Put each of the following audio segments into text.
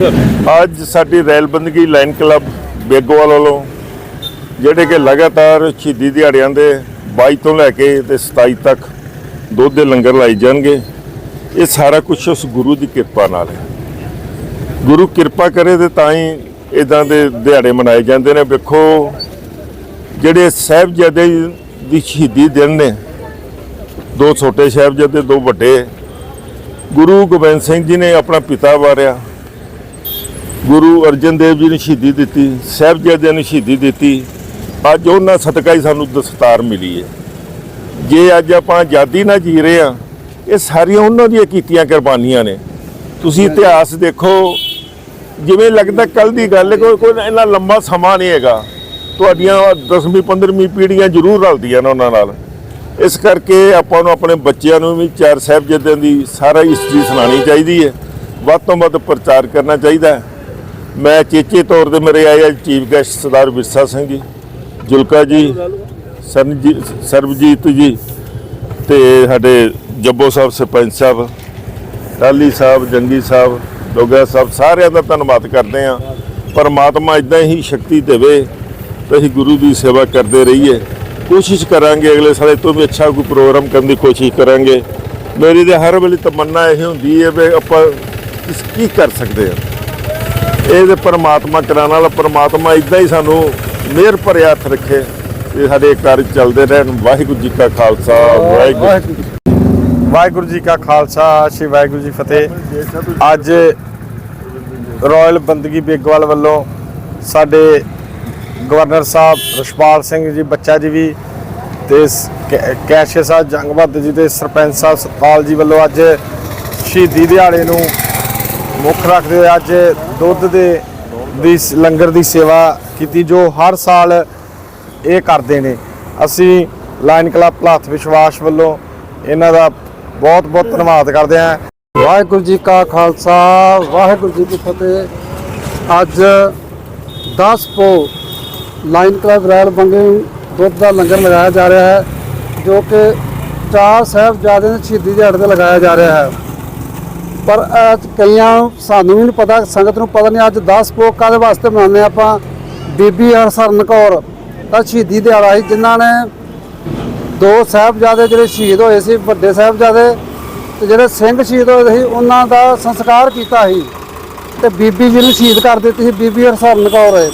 ਅੱਜ ਸਾਡੀ ਰੈਲ ਬੰਦਗੀ ਲਾਈਨ ਕਲੱਬ ਬੇਗੋਵਾਲ ਵੱਲੋਂ, ਜਿਹੜੇ ਕਿ ਲਗਾਤਾਰ ਸ਼ਹੀਦੀ ਦਿਹਾੜਿਆਂ ਦੇ 22 ਤੋਂ ਲੈ ਕੇ ਤੇ 27 ਤੱਕ ਦੁੱਧ ਦੇ ਲੰਗਰ ਲਾਏ ਜਾਣਗੇ, ਇਹ ਸਾਰਾ ਕੁਝ ਉਸ ਗੁਰੂ ਦੀ ਕਿਰਪਾ ਨਾਲ ਹੈ। ਗੁਰੂ ਕਿਰਪਾ ਕਰੇ ਤੇ ਤਾਂ ਹੀ ਇਦਾਂ ਦੇ ਦਿਹਾੜੇ ਮਨਾਏ ਜਾਂਦੇ ਨੇ। ਵੇਖੋ, ਜਿਹੜੇ ਸਾਹਿਬਜ਼ਾਦੇ ਦੀ ਸ਼ਹੀਦੀ ਦਿਨ ਨੇ, ਦੋ ਛੋਟੇ ਸਾਹਿਬਜ਼ਾਦੇ, ਦੋ ਵੱਡੇ, ਗੁਰੂ ਗੋਬਿੰਦ ਸਿੰਘ ਜੀ ਨੇ ਆਪਣਾ ਪਿਤਾ ਵਾਰਿਆ। ਗੁਰੂ ਅਰਜਨ ਦੇਵ ਜੀ ਨੇ ਸ਼ਹੀਦੀ ਦਿੱਤੀ, ਸਾਹਿਬਜ਼ਾਦਿਆਂ ਨੂੰ ਸ਼ਹੀਦੀ ਦਿੱਤੀ। ਅੱਜ ਉਹਨਾਂ ਸਦਕਾ ਹੀ ਸਾਨੂੰ ਦਸਤਾਰ ਮਿਲੀ ਹੈ। ਜੇ ਅੱਜ ਆਪਾਂ ਆਜ਼ਾਦੀ ਨਾਲ ਜੀ ਰਹੇ ਆ ਇਹ ਸਾਰੀਆਂ ਉਹਨਾਂ ਦੀਆਂ ਕੀਤੀਆਂ ਕੁਰਬਾਨੀਆਂ ਨੇ। ਤੁਸੀਂ ਇਤਿਹਾਸ ਦੇਖੋ, ਜਿਵੇਂ ਲੱਗਦਾ ਕੱਲ ਦੀ ਗੱਲ ਹੈ, ਕੋਈ ਕੋਈ ਇੰਨਾ ਲੰਮਾ ਸਮਾਂ ਨਹੀਂ ਹੈਗਾ। ਤੁਹਾਡੀਆਂ 10ਵੀਂ 15ਵੀਂ ਪੀੜ੍ਹੀਆਂ ਜ਼ਰੂਰ ਰਲਦੀਆਂ ਨੇ ਉਹਨਾਂ ਨਾਲ। ਇਸ ਕਰਕੇ ਆਪਾਂ ਨੂੰ ਆਪਣੇ ਬੱਚਿਆਂ ਨੂੰ ਵੀ ਚਾਰ ਸਾਹਿਬਜ਼ਾਦਿਆਂ ਦੀ ਸਾਰਾ ਹਿਸਟਰੀ ਸੁਣਾਉਣੀ ਚਾਹੀਦੀ ਹੈ। ਵੱਧ ਤੋਂ ਵੱਧ ਪ੍ਰਚਾਰ ਕਰਨਾ ਚਾਹੀਦਾ ਹੈ। ਮੈਂ ਚੇਚੇ ਤੌਰ ਤੇ ਮੇਰੇ ਆਏ ਆ ਚੀਫ ਗੈਸਟ ਸਰਦਾਰ ਵਿਰਸਾ ਸਿੰਘ ਜੀ, ਜੁਲਕਾ ਜੀ ਸਰਬਜੀਤ ਜੀ ਤੇ ਸਾਡੇ ਜੱਬੋ ਸਾਹਿਬ ਸਰਪੰਚ ਸਾਹਿਬ ਟਾਲੀ ਸਾਹਿਬ, ਜੰਗੀ ਸਾਹਿਬ ਡੋਗਾ ਸਾਹਿਬ, ਸਾਰਿਆਂ ਦਾ ਧੰਨਵਾਦ ਕਰਦੇ ਆ ਪਰਮਾਤਮਾ ਇਦਾਂ ਹੀ ਸ਼ਕਤੀ ਦੇਵੇ ਤੇ ਅਸੀਂ ਗੁਰੂ ਦੀ ਸੇਵਾ ਕਰਦੇ ਰਹੀਏ। ਕੋਸ਼ਿਸ਼ ਕਰਾਂਗੇ ਅਗਲੇ ਸਾਲ ਤੋਂ ਵੀ ਅੱਛਾ ਕੋਈ ਪ੍ਰੋਗਰਾਮ ਕਰਨ ਦੀ ਕੋਸ਼ਿਸ਼ ਕਰਾਂਗੇ। ਮੇਰੀ ਤੇ ਹਰ ਵੇਲੇ ਤਮੰਨਾ ਇਹ ਹੁੰਦੀ ਹੈ ਵੀ ਆਪਾਂ ਕੀ ਕਰ ਸਕਦੇ ਹਾਂ। ਇਹ ਤੇ ਪਰਮਾਤਮਾ ਕਰਾਉਣ ਵਾਲਾ ਪਰਮਾਤਮਾ ਇਦਾਂ ਹੀ ਸਾਨੂੰ ਮਿਹਰ ਭਰਿਆ ਹੱਥ ਰੱਖੇ ਇਹ ਸਾਡੇ ਕਾਰਜ ਚੱਲਦੇ ਰਹਿਣ। ਵਾਹਿਗੁਰੂ ਜੀ ਕਾ ਖਾਲਸਾ, ਵਾਹਿਗੁਰੂ ਵਾਹਿਗੁਰੂ ਜੀ ਕਾ ਖਾਲਸਾ, ਸ੍ਰੀ ਵਾਹਿਗੁਰੂ ਜੀ ਫਤਿਹ। ਅੱਜ ਰਾਇਲ ਬੰਦਗੀ ਬੇਗਵਾਲ ਵੱਲੋਂ ਸਾਡੇ ਗਵਰਨਰ ਸਾਹਿਬ ਰਸ਼ਪਾਲ ਸਿੰਘ ਜੀ, ਬੱਚਾ ਜੀ ਵੀ ਤੇ ਸ- ਕੈ- ਕੈਸ਼ੀਅਰ ਸਾਹਿਬ ਜੰਗ ਬਹਾਦਰ ਜੀ ਤੇ ਸਰਪੰਚ ਸਾਹਿਬ ਸਤਪਾਲ ਜੀ ਵੱਲੋਂ ਅੱਜ ਸ਼ਹੀਦੀ ਦਿਹਾੜੇ ਨੂੰ ਮੁੱਖ ਰੱਖਦੇ ਹੋਏ ਅੱਜ ਦੁੱਧ ਦੇ ਦੀ ਲੰਗਰ ਦੀ ਸੇਵਾ ਕੀਤੀ ਜੋ ਹਰ ਸਾਲ ਇਹ ਕਰਦੇ ਨੇ। ਅਸੀਂ ਲਾਇਨ ਕਲੱਬ ਭਲਾਥ ਵਿਸ਼ਵਾਸ ਵੱਲੋਂ ਇਹਨਾਂ ਦਾ ਬਹੁਤ ਬਹੁਤ ਧੰਨਵਾਦ ਕਰਦੇ ਹਾਂ। ਵਾਹਿਗੁਰੂ ਜੀ ਕਾ ਖਾਲਸਾ, ਵਾਹਿਗੁਰੂ ਜੀ ਕੀ ਫਤਿਹ। ਅੱਜ 10 ਪੋ ਲਾਈਨ ਕਲੱਬ ਰੈਲ ਬੰਗੇ ਦੁੱਧ ਦਾ ਲੰਗਰ ਲਗਾਇਆ ਜਾ ਰਿਹਾ ਹੈ, ਜੋ ਕਿ ਚਾਰ ਸਾਹਿਬਜ਼ਾਦੇ ਦੇ ਸ਼ਹੀਦੀ ਦਿਹਾੜੇ ਤੇ ਲਗਾਇਆ ਜਾ ਰਿਹਾ ਹੈ। ਪਰ ਅੱਜ ਕਈਆਂ ਸਾਨੂੰ ਵੀ ਨਹੀਂ ਪਤਾ, ਸੰਗਤ ਨੂੰ ਪਤਾ ਨਹੀਂ ਅੱਜ 10 ਪੋ ਕਾਦੇ ਵਾਸਤੇ ਮਨਾਉਂਦੇ ਹਾਂ ਆਪਾਂ ਬੀਬੀ ਹਰਸਰਨ ਕੌਰ ਦਾ ਸ਼ਹੀਦੀ ਦਿਹਾੜਾ ਸੀ, ਜਿਨ੍ਹਾਂ ਨੇ ਦੋ ਸਾਹਿਬਜ਼ਾਦੇ ਜਿਹੜੇ ਸ਼ਹੀਦ ਹੋਏ ਸੀ, ਵੱਡੇ ਸਾਹਿਬਜ਼ਾਦੇ ਤੇ ਜਿਹੜੇ ਸਿੰਘ ਸ਼ਹੀਦ ਹੋਏ ਸੀ, ਉਹਨਾਂ ਦਾ ਸੰਸਕਾਰ ਕੀਤਾ ਸੀ ਤੇ ਬੀਬੀ ਜੀ ਨੂੰ ਸ਼ਹੀਦ ਕਰ ਦਿੱਤੀ ਸੀ, ਬੀਬੀ ਹਰਸਰਨ ਕੌਰ।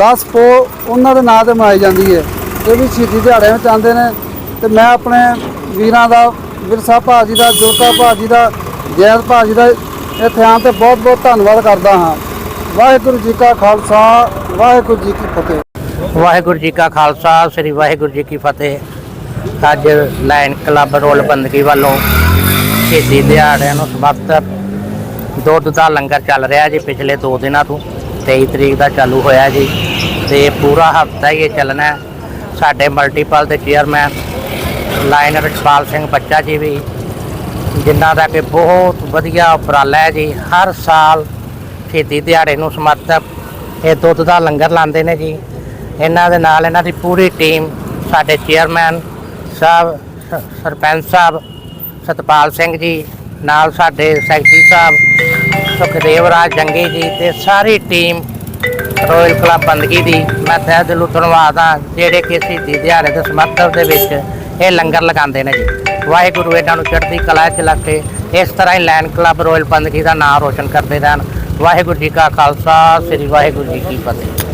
10 ਪੋ ਉਹਨਾਂ ਦੇ ਨਾਂ ਤੇ ਮਨਾਈ ਜਾਂਦੀ ਹੈ। ਇਹ ਵੀ ਸ਼ਹੀਦੀ ਦਿਹਾੜੇ ਵਿੱਚ ਆਉਂਦੇ ਨੇ ਤੇ ਮੈਂ ਆਪਣੇ ਵੀਰਾਂ ਦਾ ਵਿਰਸਾ ਭਾਜੀ ਦਾ ਜੋਤਾ ਭਾਜੀ ਦਾ ਜੈਦ ਭਾਜੀ ਦਾ ਇੱਥੇ ਆਉਣ ਤੇ ਬਹੁਤ ਬਹੁਤ ਧੰਨਵਾਦ ਕਰਦਾ ਹਾਂ। ਵਾਹਿਗੁਰੂ ਜੀ ਕਾ ਖਾਲਸਾ, ਵਾਹਿਗੁਰੂ ਜੀ ਕੀ ਫਤਿਹ। ਵਾਹਿਗੁਰੂ ਜੀ ਕਾ ਖਾਲਸਾ, ਸ੍ਰੀ ਵਾਹਿਗੁਰੂ ਜੀ ਕੀ ਫਤਿਹ। ਅੱਜ ਲਾਇਨ ਕਲੱਬ ਰੋਲ ਬੰਦਗੀ ਵੱਲੋਂ ਸ਼ਹੀਦੀ ਦਿਹਾੜਿਆਂ ਨੂੰ ਸਮਰਪਿਤ ਦੁੱਧ ਦਾ ਲੰਗਰ ਚੱਲ ਰਿਹਾ ਜੀ ਪਿਛਲੇ 2 ਦਿਨਾਂ ਤੋਂ। 23 ਤਰੀਕ ਦਾ ਚਾਲੂ ਹੋਇਆ ਜੀ ਤੇ ਪੂਰਾ ਹਫਤਾ ਹੀ ਇਹ ਚੱਲਣਾ ਸਾਡੇ ਮਲਟੀਪਲ ਦੇ ਚੇਅਰਮੈਨ ਲਾਇਨ ਰਛਪਾਲ ਸਿੰਘ ਬੱਚਾ ਜੀ ਵੀ ਜਿਨ੍ਹਾਂ ਦਾ ਕਿ ਬਹੁਤ ਵਧੀਆ ਉਪਰਾਲਾ ਹੈ ਜੀ। ਹਰ ਸਾਲ ਸ਼ਹੀਦੀ ਦਿਹਾੜੇ ਨੂੰ ਸਮਰਪਿਤ ਇਹ ਦੁੱਧ ਦਾ ਲੰਗਰ ਲਾਉਂਦੇ ਨੇ ਜੀ। ਇਹਨਾਂ ਦੇ ਨਾਲ ਇਹਨਾਂ ਦੀ ਪੂਰੀ ਟੀਮ, ਸਾਡੇ ਚੇਅਰਮੈਨ ਸਾਹਿਬ, ਸਰਪੰਚ ਸਾਹਿਬ, ਸਤਪਾਲ ਸਿੰਘ ਜੀ, ਨਾਲ ਸਾਡੇ ਸੈਕਟਰੀ ਸਾਹਿਬ, ਸੁਖਦੇਵ ਰਾਜ ਜੰਗੀ ਜੀ ਤੇ ਸਾਰੀ ਟੀਮ ਰੋਇਲ ਕਲੱਬ ਬੰਦਗੀ ਦੀ। ਮੈਂ ਤਹਿ ਦਿਲੋਂ ਧੰਨਵਾਦ ਹਾਂ, ਜਿਹੜੇ ਕਿ ਸ਼ਹੀਦੀ ਦਿਹਾੜੇ ਦੇ ਸਮਰਥਨ ਦੇ ਵਿੱਚ ਇਹ ਲੰਗਰ ਲਗਾਉਂਦੇ ਨੇ ਜੀ। ਵਾਹਿਗੁਰੂ ਇਹਨਾਂ ਨੂੰ ਚੜ੍ਹਦੀ ਕਲਾ 'ਚ ਰੱਖੇ ਇਸ ਤਰ੍ਹਾਂ ਹੀ ਲੈਨ ਕਲੱਬ ਰੋਇਲ ਬੰਦਗੀ ਦਾ ਨਾਮ ਰੋਸ਼ਨ ਕਰਦੇ ਰਹਿਣ। ਵਾਹਿਗੁਰੂ ਜੀ ਕਾ ਖਾਲਸਾ, ਸ੍ਰੀ ਵਾਹਿਗੁਰੂ ਜੀ ਕੀ ਫਤਿਹ।